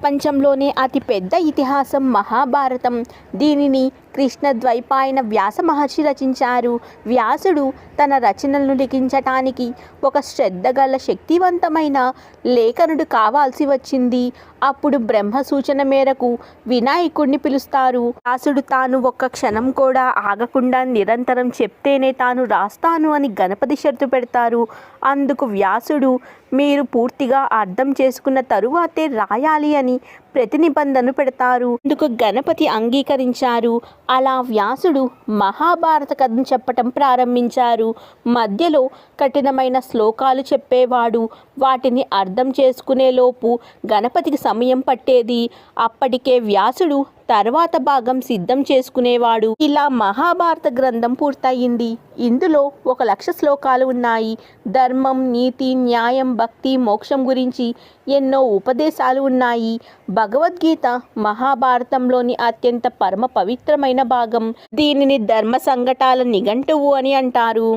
ప్రపంచంలోనే అతి పెద్ద ఇతిహాసం మహాభారతం. దీనిని కృష్ణ ద్వైపాయన వ్యాస మహర్షి రచించారు. వ్యాసుడు తన రచనలను లిఖించటానికి ఒక శ్రద్ధగల శక్తివంతమైన లేఖనుడు కావాల్సి వచ్చింది. అప్పుడు బ్రహ్మ సూచన మేరకు వినాయకుడిని పిలుస్తారు. వ్యాసుడు తాను ఒక్క క్షణం కూడా ఆగకుండా నిరంతరం చెప్తేనే తాను రాస్తాను అని గణపతి షరతు పెడతారు. అందుకు వ్యాసుడు మీరు పూర్తిగా అర్థం చేసుకున్న తరువాతే రాయాలి అని に నిబంధన పెడతారు. ఇందుకు గణపతి అంగీకరించారు. అలా వ్యాసుడు మహాభారత కథను చెప్పటం ప్రారంభించారు. మధ్యలో కఠినమైన శ్లోకాలు చెప్పేవాడు. వాటిని అర్థం చేసుకునేలోపు గణపతికి సమయం పట్టేది. అప్పటికే వ్యాసుడు తర్వాత భాగం సిద్ధం చేసుకునేవాడు. ఇలా మహాభారత గ్రంథం పూర్తయింది. ఇందులో ఒక లక్ష శ్లోకాలు ఉన్నాయి. ధర్మం నీతి న్యాయం భక్తి మోక్షం గురించి ఎన్నో ఉపదేశాలు ఉన్నాయి. భగవద్గీత మహాభారతంలోని అత్యంత పరమ పవిత్రమైన భాగం. దీనిని ధర్మ సంఘటాల నిఘంటువు అని అంటారు.